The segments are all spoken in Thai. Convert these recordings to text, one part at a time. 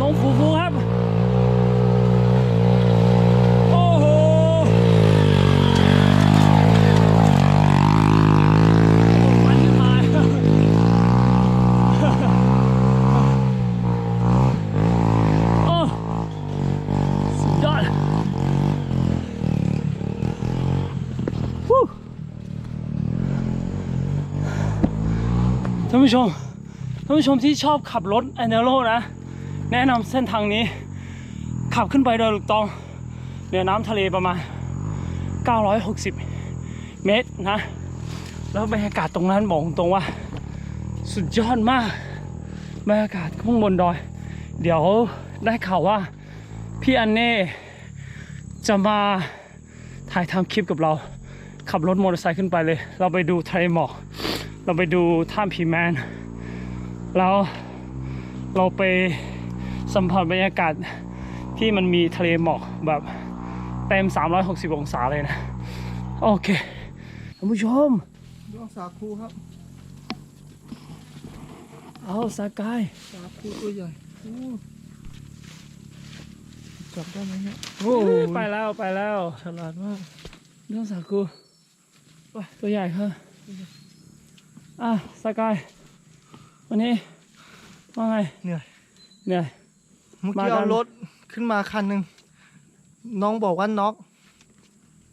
น้องฟูฟูครับโอ้โหมันขึ้นมาโอ้สุดยอดวู้ท่านผู้ชม ท่านผู้ชมที่ชอบขับรถแอนเนโรนะ แนะนำเส้นทางนี้ ขับขึ้นไปโดยลูกตองเหนือน้ำทะเลประมาณ 960 เมตรนะ แล้วบรรยากาศตรงนั้นบอกตรงว่า สุดยอดมาก บรรยากาศข้างบนดอย เดี๋ยวได้ข่าวว่า พี่อันเน่จะมาถ่ายทำคลิปกับเรา ขับรถมอเตอร์ไซค์ขึ้นไปเลย เราไปดูทะเลหมอกเราไปดูถ้ำพีแมน แล้วเราไป สัมผัสบรรยากาศที่มันมีทะเลหมอกแบบเต็ม 360 องศาเลยนะ โอเคท่านผู้ชมดวงสาคูครับ เอาสากาย สาคูตัวใหญ่โอ้จับได้ไหมเนี่ยโอ้ไปแล้วไปแล้วฉลาดมากเรื่องสาคูไปตัวใหญ่ค่ะอะสากาย วันนี้ว่าไงเหนื่อยเหนื่อย เมื่อมากี้กัเอานรถขึ้นมาคันหนึ่งน้องบอกว่าน็อก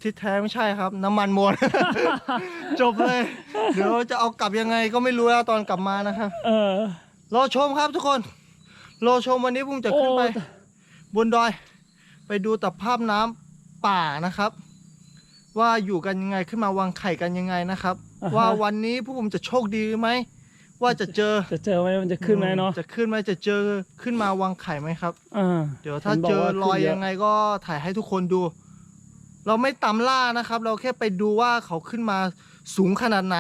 ที่แท้ไม่ใช่ครับ น้ำมันหมด จบเลย เดี๋ยวจะเอากลับยังไงก็ไม่รู้แล้วตอนกลับมานะครับเออรอชมครับทุกคนรอชมวันนี้ผมจะขึ้นไปโอ้บนดอย ไปดูตับภาพน้ำป่านะครับ ว่าอยู่กันยังไงขึ้นมาวางไข่กันยังไงนะครับอ่าฮะว่าวันนี้พวกผมจะโชคดีไหม ว่าจะเจอจะเจอไหมมันจะขึ้นไหมเนาะจะขึ้นไหมจะเจอขึ้นมาวางไข่ไหมครับอ่าเดี๋ยวถ้าห็นบกเจอว่รอยขึ้นเะยังไงก็ถ่ายให้ทุกคนดู เราไม่ตามล่านะครับ เราแค่ไปดูว่าเขาขึ้นมาสูงขนาดไหน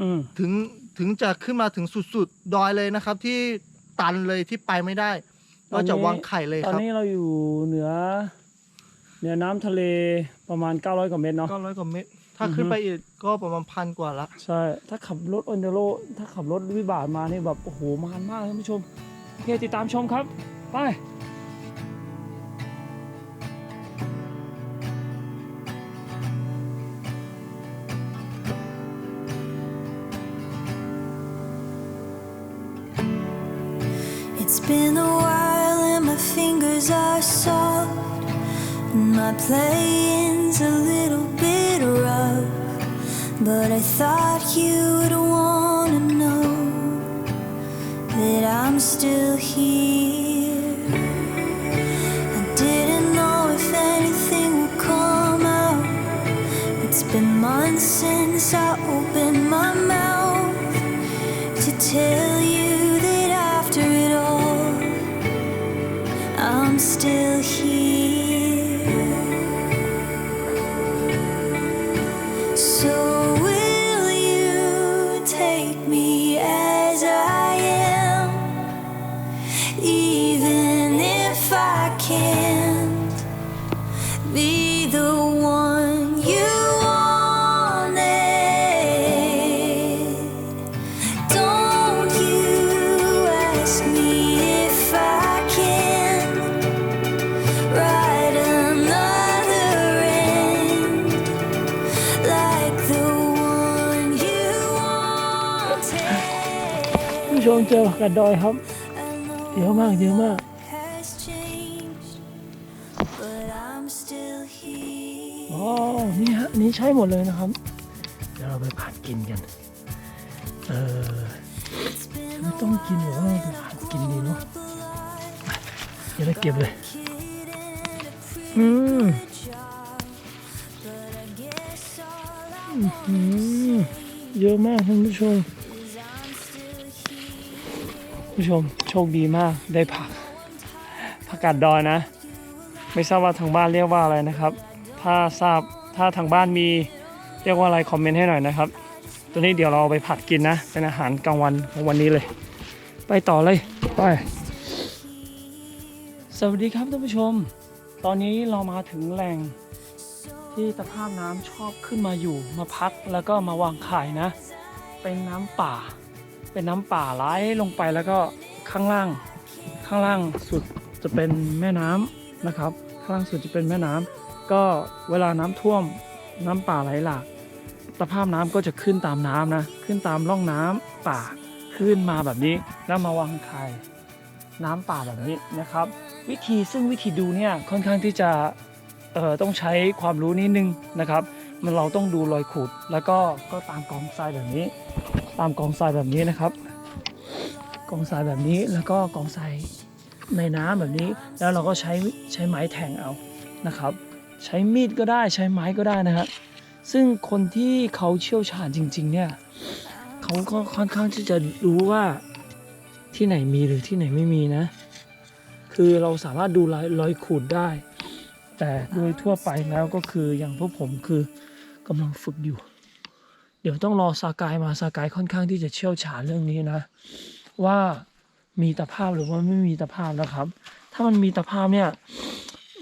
อืมถึงถึงจะขึ้นมาถึงสุดๆดอยเลยนะครับ ที่ตันเลยที่ไปไม่ได้ก็จะวางไข่เลยตอนครับนี้เราอยู่เหนือเหนือน้ำทะเลประมาณ900กว่าเมตรเนาะก็ร้อยกว่าเมตร ถ้าอือฮึขึ้นไปอีกก็ประมาณพันกว่าละ ใช่ ถ้าขับรถออนเดโรถ้าขับรถวิบากมานี่แบบ โอ้โห มันมากท่านผู้ชม โอเค ติดตามชมครับ ไป It's been a while and my fingers are soft. And my playing's a little bit rough. But I thought you would wanna know that I'm still here. I didn't know if anything would come out. It's been months since I opened my mouth to tell you that after it all, I'm still here. ดดอยครับ I know เยอะมากเยอะมาก has changed, but I'm still here. อ๋อ นี่ฮะ นี่ใช่หมดเลยนะครับ เดี๋ยวเราไปผัดกินกัน เออ It's been ไม่ต้องกินหรือว่าเราไปผัดกินดีเนาะเดี๋ยวเราเก็บเลย kid in a อืม job, but I guess all I อืมเยอะมากท่านผู้ชม ผู้ชมโชคดีมากได้ผักผักกาดดอยนะ ไม่ทราบว่าทางบ้านเรียกว่าอะไรนะครับ ถ้าทราบถ้าทางบ้านมีเรียกว่าอะไรคอมเมนต์ให้หน่อยนะครับ ตัวนี้เดี๋ยวเราเอาไปผัดกินนะ เป็นอาหารกลางวันของวันนี้เลย ไปต่อเลยไปสวัสดีครับท่านผู้ชม ตอนนี้เรามาถึงแหล่งที่ตะภาพน้ำชอบขึ้นมาอยู่มาพักแล้วก็มาวางไข่นะ เป็นน้ำป่า เป็นน้ำป่าไหลลงไปแล้วก็ข้างล่าง ข้างล่างสุดจะเป็นแม่น้ำนะครับ ข้างล่างสุดจะเป็นแม่น้ำก็เวลาน้ำท่วมน้ำป่าไหลหลากสภาพน้ำก็จะขึ้นตามน้ำนะ ขึ้นตามร่องน้ำป่าขึ้นมาแบบนี้แล้วมาวางไข่น้ำป่าแบบนี้นะครับ วิธีซึ่งวิธีดูเนี่ยค่อนข้างที่จะเอ่อต้องใช้ความรู้นิดนึงนะครับ มันเราต้องดูรอยขุดแล้วก็ก็ตามกองทรายแบบนี้ ตามกองทรายแบบนี้นะครับ กองทรายแบบนี้แล้วก็กองทรายในน้ำแบบนี้ แล้วเราก็ใช้ใช้ไม้แทงเอานะครับ ใช้มีดก็ได้ใช้ไม้ก็ได้นะครับซึ่งคนที่เขาเชี่ยวชาญจริง ๆ เนี่ยเขาก็ค่อนข้างที่จะรู้ว่าที่ไหนมีหรือที่ไหนไม่มีนะ คือเราสามารถดูรอยรอยขูดได้ แต่โดยทั่วไปแล้วก็คืออย่างพวกผมคือกำลังฝึกอยู่ ดี๋ยวต้องรอสากายมาสากายค่อนข้างที่จะเชี่ยวชาญเรื่องนี้นะ ว่ามีตะภาพหรือว่าไม่มีตะภาพนะครับ ถ้ามันมีตะภาพเนี่ย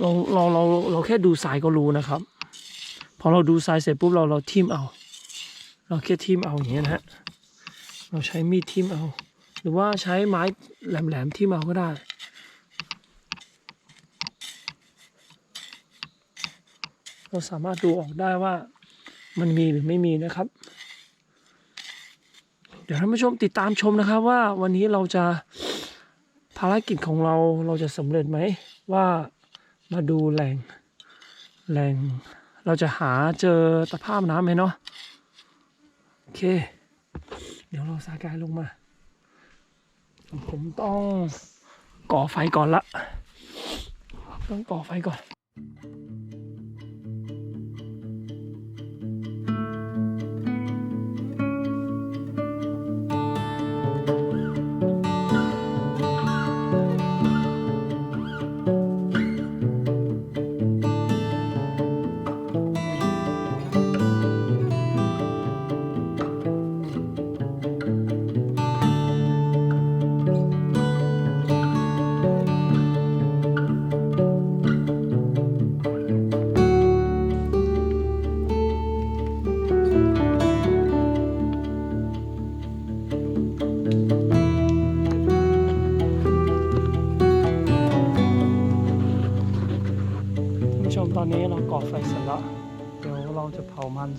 เราเราเราเราแค่ดูสายก็รู้นะครับ พอเราดูสายเสร็จปุ๊บเราเราทิมเอา เราแค่ทิมเอาอย่างเงี้ยนะฮะเราใช้มีดทิมเอา หรือว่าใช้ไม้แหลมๆทิมเอาก็ได้เราสามารถดูออกได้ว่า มันมีหรือไม่มีนะครับ เดี๋ยวท่านผู้ชมติดตามชมนะครับว่าวันนี้เราจะภารกิจของเราเราจะสำเร็จไหม ว่ามาดูแหล่งแหล่ง เราจะหาเจอตะภาพน้ำไหมเนาะโอเค เดี๋ยวเราสากายลงมา ผมต้องก่อไฟก่อนละ ต้องก่อไฟก่อน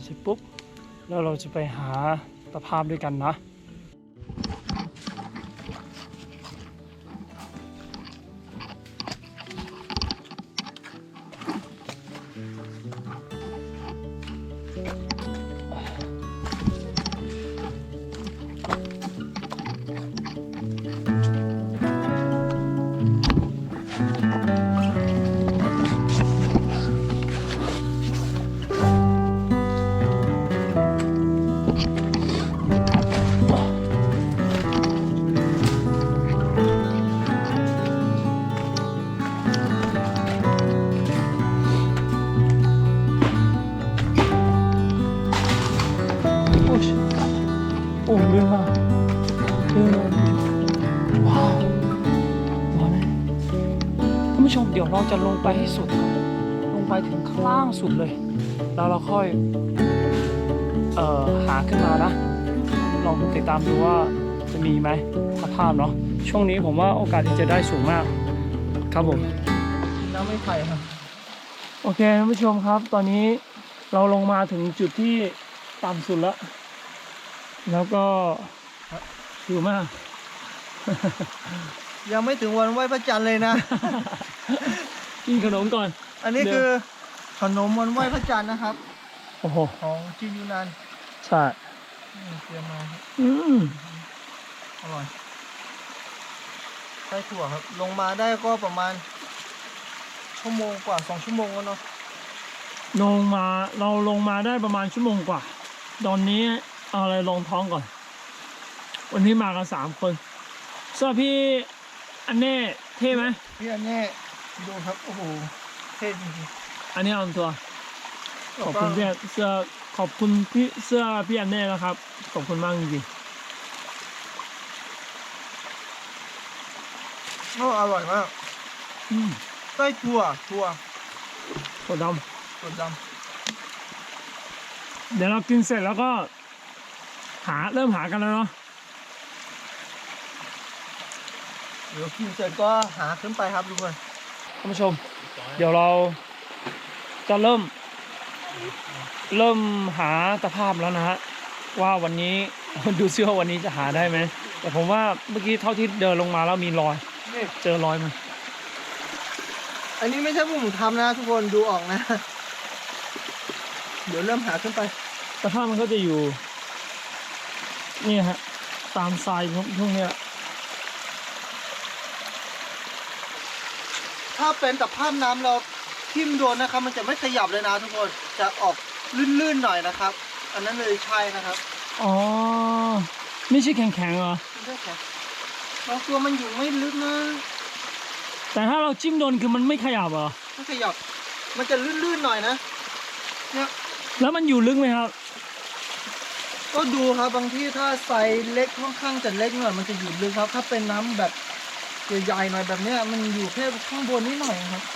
เสร็จปุ๊บแล้วเราจะไปหาตะภาพด้วยกันนะ จะลงไปให้สุด ลงไปถึงข้างล่างสุดเลย แล้วเราค่อย เอ่อ หาขึ้นมานะ ลองติดตามดูว่าจะมีไหมสภาพเนาะ ช่วงนี้ผมว่าโอกาสที่จะได้สูงมาก ครับผมน้ำไม่ไผ่ครับ โอเคท่านผู้ชมครับ ตอนนี้เราลงมาถึงจุดที่ต่ำสุดแล้ว แล้วก็หิวมาก ยังไม่ถึงวันไหว้พระจันทร์เลยนะ กินขนมก่อน อันนี้เดี๋ยวคือขนมวันไหว้พระจันทร์นะครับ โอ้โห ของจีนยูนานใช่อืมเตรียมมาครับอืมอร่อยไส้ถั่วครับ ลงมาได้ก็ประมาณ ชั่วโมงกว่าสองชั่วโมงแล้วเนาะ ลงมาเราลงมาได้ประมาณชั่วโมงกว่า ตอนนี้เอาอะไรลองท้องก่อน วันนี้มากันสามคนเสื้อพี่อันเน่เท่ไหมพี่อันนี้ ดูครับโอ้โหเท่จริงอันนี้เอาตัวๆขอบคุณพี่เสื้อขอบคุณพี่เสื้อพี่อันเน่นะครับ ขอบคุณมากจริงโอ้อร่อยมากๆอืมไส้ถั่วถั่วถั่วดถั่วดำเดี๋ยวเรากินเสร็จแล้วก็ หาเริ่มหากันแล้วเนาะำเดี๋ยวกินเสร็จก็หาขึ้นไปครับทุกคนท่านผู้ชม เดี๋ยวเราจะเริ่ม เริ่มหาตะภาพแล้วนะฮะว่าวันนี้ดูซิว่าวันนี้จะหาได้ไหมแต่ผมว่าเมื่อกี้เท่าที่เดินลงมาแล้วมีรอยนี่เจอรอยมันอันนี้ไม่ใช่พวกผมทำนะทุกคนดูออกนะ เดี๋ยวเริ่มหาขึ้นไปตะภาพมันก็จะอยู่ นี่ฮะ ตามทรายพวกพวกเนี้ ถ้าเป็นตะภาพน้ำเราทิ่มโดนนะครับ มันจะไม่ขยับเลยนะทุกคนจะออกลื่นๆหน่อยนะครับ อันนั้นเลยใช่นะครับอ๋อไม่ใช่แข็งๆเหรอไม่ใช่แข็งบางตัวมันอยู่ไม่ลึกนะ แต่ถ้าเราจิ้มโดนคือมันไม่ขยับเหรอไม่ขยับ มันจะลื่นๆหน่อยนะเนี่ยแล้วมันอยู่ลึกไหมครับ ก็ดูครับบางที่ถ้าไซส์เล็กค่อนข้างจะเล็กหน่อยมันจะอยู่ลึกครับ ถ้าเป็นน้ำแบบ ใหญ่ๆหน่อยแบบเนี้ยมันอยู่แค่ข้างบนนิดหน่อยครับ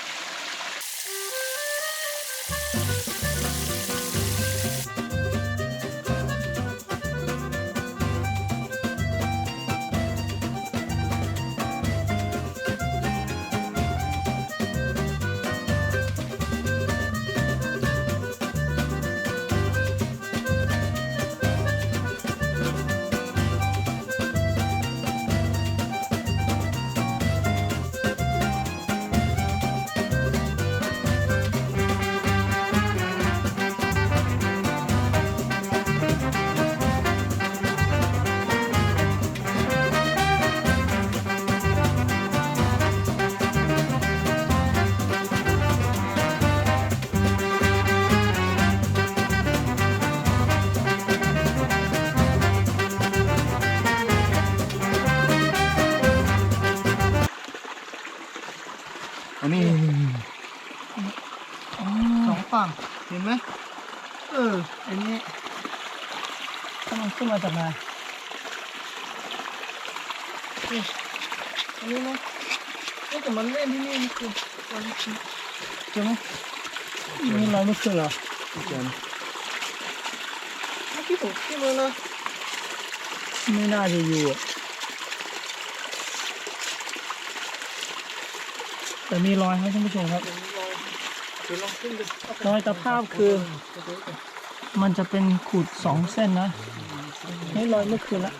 เห็นไหมเออ อันนี้ถ้ามันขึ้นมาจากไหนอันนี้นะเอ๊ะแต่มันเล่นที่นี่นี่คือมันเจอไหมมีรอยไม่ขึ้นเหรอเมื่อกี้ผมขึ้นมานะไม่น่าจะอยู่อะแต่มีรอยครับท่านผู้ชมครับ รอยตะภาพคือ มันจะเป็นขูดสองเส้นนะนี่รอยเมื่อคืนละ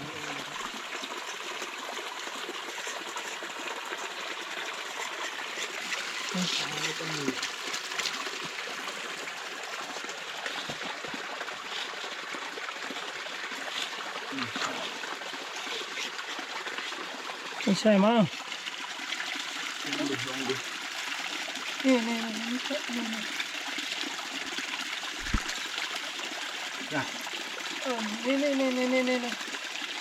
ไม่ใช่มั้ง นี่นี่นี่นี่นี่นี่เออนี่นี่นี่นี่นี่นี่นี่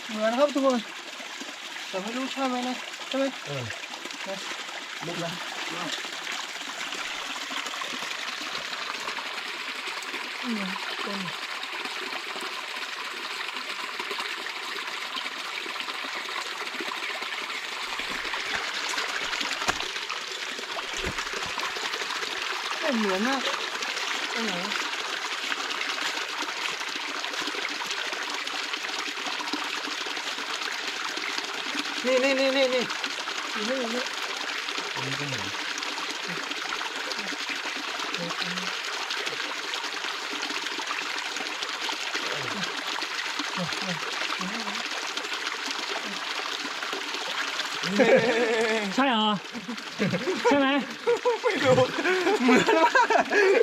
เหมือนครับทุกคนแต่ไม่รู้ใช่ไหมนะใช่ไหมเออลึกแล้วอืมเป็น ไม่เหมือนนะตรงไหนนี่นี่นี่นี่นี่ เหมือนใช่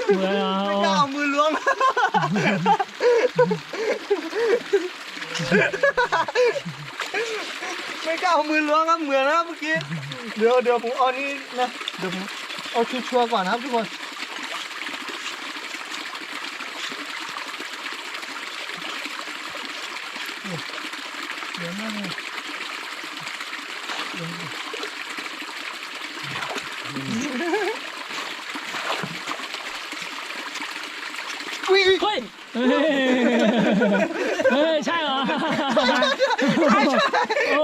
เหมือนมากเอนเหรอไม่กล้าเอามือล้วงไม่กล้าเอามือล้วงครับเหมือนนะครับเมื่อกี้ เดี๋ยวเดี๋ยวผมเอานี่นะเดี๋ยวผมเอาชัวร์ๆก่อนนะครับทุกคนเดี๋ยวนั่นเลยอุ้ย เฮ้ย เฮ้ยเฮ้ยใช่เหรอโอ้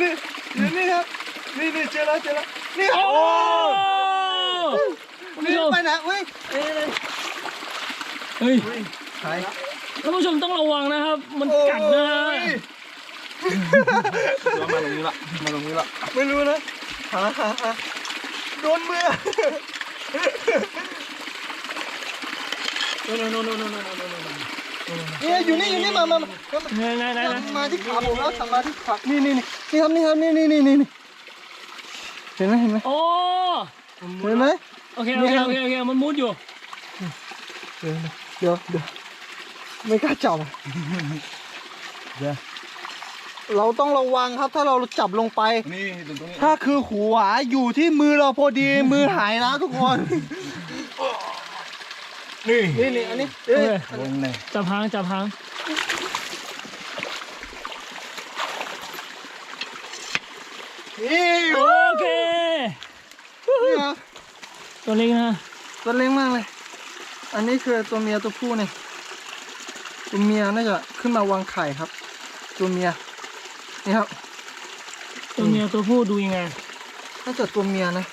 นี่นี่ครับนี่นี่เจอแล้วเจอแล้วนี่โอ้โอ้นี่ไปไหนเฮ้ยเอ้ยเฮ้ยใช่ท่านผู้ชมต้องระวังนะครับ มันกัดนะมาตรงนี้ละมาตรงนี้ละไม่รู้นะหาหาหาโดนมือโน่นโน่นโน่นโน่นโน่นโน่นโน่นโน่นเนี่ยอยู่นี่อยู่นี่มามามาไหนไหนไหนไหนมาที่ขาผมแล้วสั่งมาที่ขานี่นี่นี่นี่ครับนี่ครับนี่นี่นี่นี่นี่เห็นไหมเห็นไหมโอ้เห็นไหมโอเคโอเคโอเคโอเคมันมุดอยู่เดี๋ยวเดี๋ยวเดี๋ยวไม่กล้าจับอะเดี๋ยวเราต้องระวังครับถ้าเราจับลงไปนี่ตรงตรงนี้ถ้าคือหัวอยู่ที่มือเราพอดีมือหายนะทุกคน นี่นี่นี่อันนี้เอ้ยลงเลยจับหางจับหางนี่โอเคนี่ครับตัวเล็กนะตัวเล็กมากเลย อันนี้คือตัวเมียตัวผู้เนี่ยตัวเมียน่าจะขึ้นมาวางไข่ครับ ตัวเมียนี่ครับ ตัวเมียตัวผู้ดูยังไงน่าจะตัวเมียนะ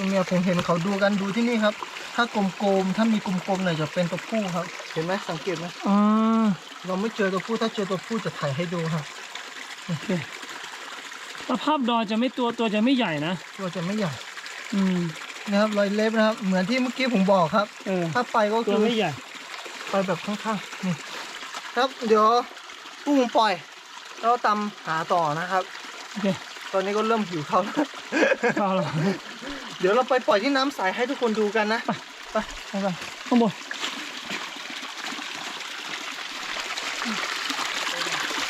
ตัวเมียผมเห็นเขาดูกันดูที่นี่ครับ ถ้ากลมๆถ้ามีกลมๆหน่อยจะเป็นตัวผู้ครับ เห็นไหมสังเกตไหมอ่าเราไม่เจอตัวผู้ถ้าเจอตัวผู้จะถ่ายให้ดูครับโอเคสภาพดอยจะไม่ตัวตัวจะไม่ใหญ่นะตัวจะไม่ใหญ่ อืมนะครับรอยเล็บนะครับ เหมือนที่เมื่อกี้ผมบอกครับเออถ้าไปก็ตัคืวอไม่ใหญ่ไปแบบข้างๆนี่ ครับเดี๋ยวผู้ผมปล่อยแล้วตามหาต่อนะครับ โอเคตอนนี้ก็เริ่มหิวข้าวแล้ว เข้าแล้ว เดี๋ยวเราไปปล่อยที่น้ำใสให้ทุกคนดูกันนะ ไปไปไปข้างบน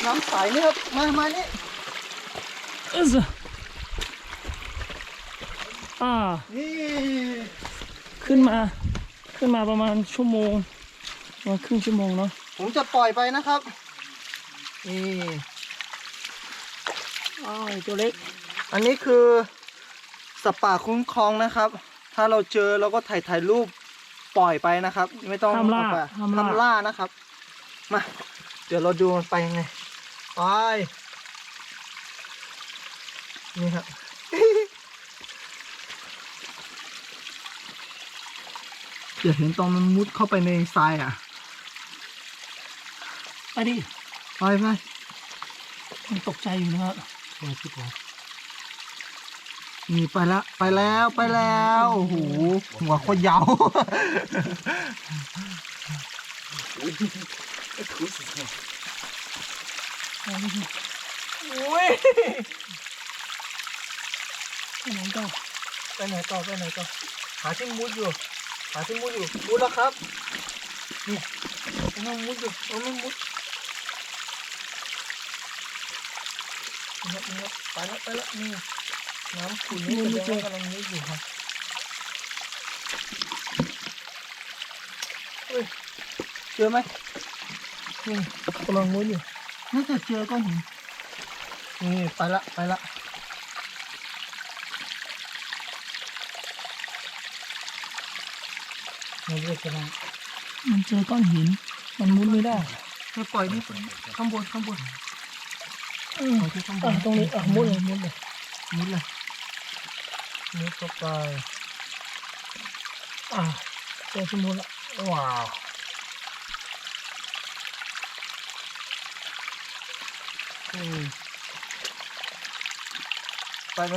น้ำใสนี่ครับ มามานี่เอออ่า นี่ ขึ้นมา ขึ้นมาประมาณชั่วโมงประมาณครึ่งชั่วโมงเนาะ ผมจะปล่อยไปนะครับ นี่อ้าวตัวเล็ก อันนี้คือ สัตว์ป่าคุ้มครองนะครับ ถ้าเราเจอเราก็ถ่ายถ่ายรูปปล่อยไปนะครับ ไม่ต้องห้ามล่าเอไปห้ามล่า ห้ามล่านะครับ มา เดี๋ยวเราดูมันไปยังไง ไป นี่ครับ เดี๋ยวเห็นตอนมันมุดเข้าไปในทรายอะ ไปดิไปไปมันตกใจอยู่นะครับ นี่ไปละไปแล้วไปแล้วโอ้โหหัวโคตรยาวโอ้ยไปไหนต่อไปไหนต่อไปไหนต่อหาที่มุดอยู่หาที่มุดอยู่มุดแล้วครับนี่มันมุดอยู่มันมุดไปแล้วไปแล้วนี่ น้ำขุ่นนี่แสดงว่ากำลังมุดอยู่ครับเฮ้ยเจอไหมนี่กำลังมุดอยู่น่าจะเจอก้อนหินนี่ไปละไปละไม่เรียกจะได้มันเจอก้อนหิน มันมุดไม่ได้ไม่ปล่อยนี่ปล่อยข้างบนข้างบนเออปล่อยที่ข้างบอะนตรงนี้อะมุดเลยมุดเลยมุดเลย มุดเข้าไปอะเจอที่มุดละว้าวอืมไปไหม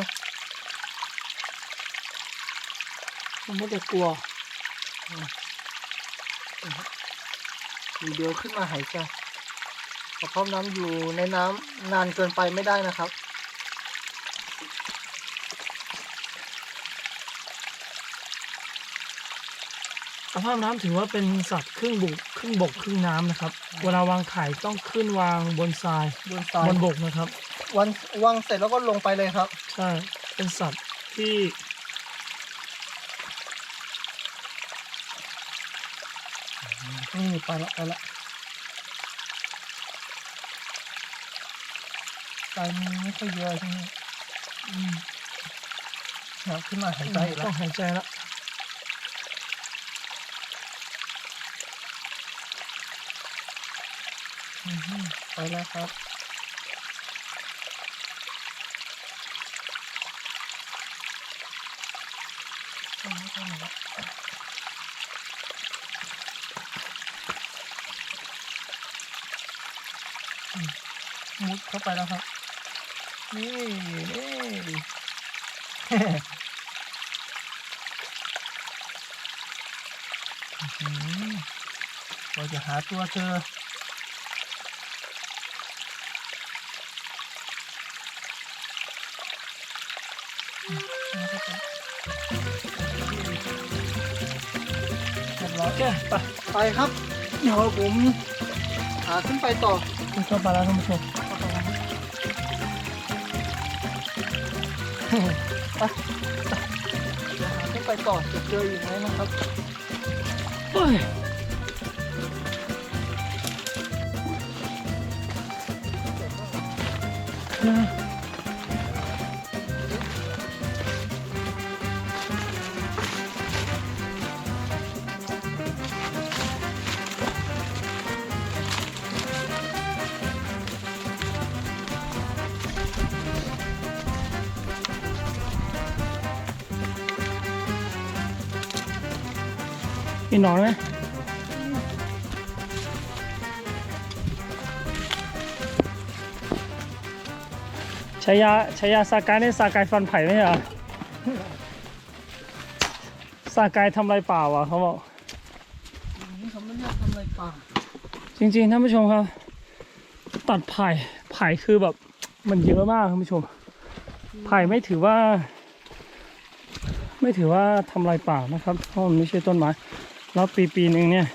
มันมุดแต่กลัวเดียวขึ้นมาหายใจเพราะน้ำอยู่ในน้ำนานเกินไปไม่ได้นะครับ ภาพน้ำถือว่าเป็นสัตว์ครึ่งบุกครึ่งบกครึ่งน้ำนะครับ เวลาวางไข่ต้องขึ้นวางบนทรายบนทรายบนบกนะครับวันวางเสร็จแล้วก็ลงไปเลยครับ ใช่ เป็นสัตว์ที่นี่ไปละไปละทรายมันไม่ค่อยเยอะใช่ไหมอืมน้ำขึ้นมาหายใจอีกต้แล้อวงหายใจละ ไว้นะครับ มุดเข้าไปแล้วครับ นี่เราจะหาตัวเธอ ไปไปครับ เดี๋ยวผมหาขึ้นไปต่อขึ้นเข้าไปแล้วท่านผู้ชมไปเดี๋ยวหาขึ้นไปต่อจะเจออีกไหมนะครับเฮ้ยนะ มีหนอนไหมใช้ยาใช้ยาสากายนี่สากายฟันไผ่ไหมเหรอสากายทำไรเปล่าวะเขาบอกนี่เขาไม่เรียกทำอะไรป่าจริงๆท่านผู้ชมครับ ตัดไผ่ไผ่คือแบบมันเยอะมากท่านผู้ชม ไผ่ไม่ถือว่า ไม่ถือว่าทำลายป่านะครับเพราะมันไม่ใช่ต้นไม้ แล้วปีปีหนึ่งเนี่ย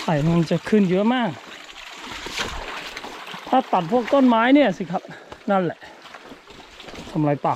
ไผ่มันจะขึ้นเยอะมาก ถ้าตัดพวกต้นไม้เนี่ยสิครับ นั่นแหละทำลายป่า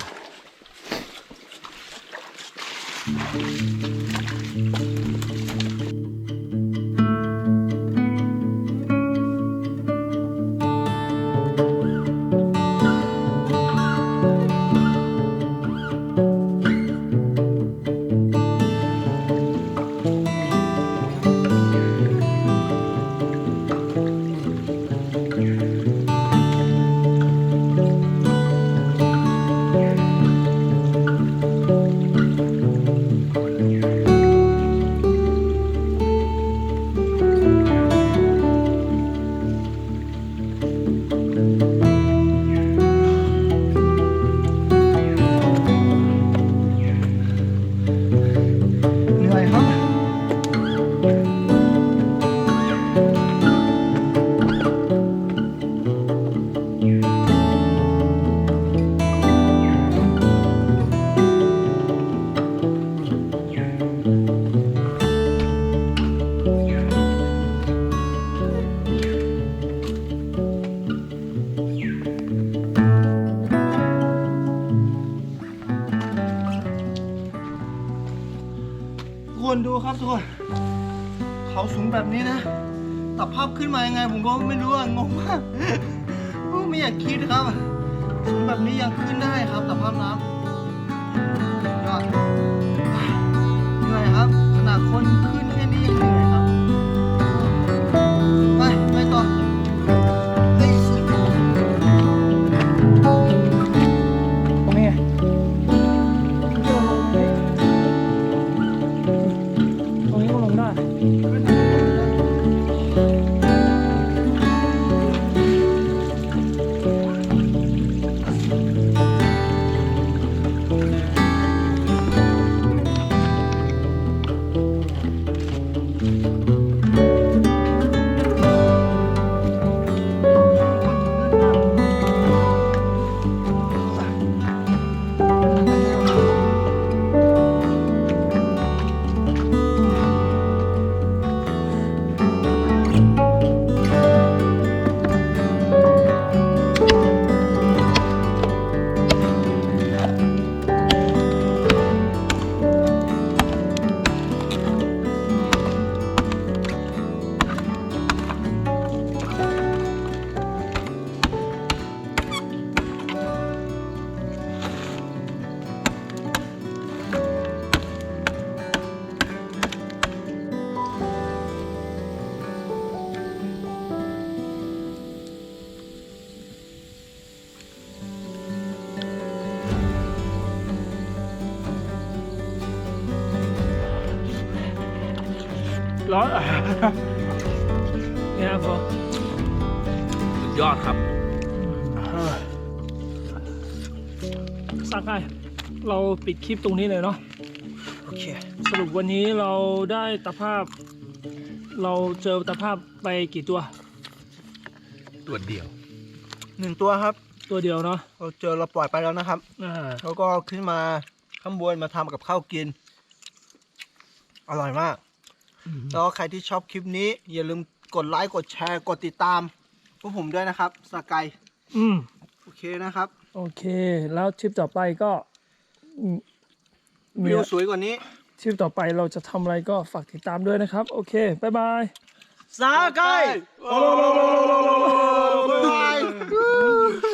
ยอดครับ สักไอเราปิดคลิปตรงนี้เลยเนาะ โอเค สรุปวันนี้เราได้ตาภาพ เราเจอตาภาพไปกี่ตัว ตัวเดียว หนึ่งตัวครับ ตัวเดียวเนาะ เราเจอเราปล่อยไปแล้วนะครับเขาก็ขึ้นมาข้างบนมาทำกับข้าวกิน อร่อยมาก แล้วใครที่ชอบคลิปนี้ อย่าลืมกดไลค์ กดแชร์ กดติดตาม พวกผมด้วยนะครับสกายอืม โอเคนะครับ โอเค แล้วทริปต่อไปก็อืมมีวิวสวยกว่านี้ทริปต่อไปเราจะทำอะไรก็ฝากติดตามด้วยนะครับ โอเค บ๊ายบาย สกาย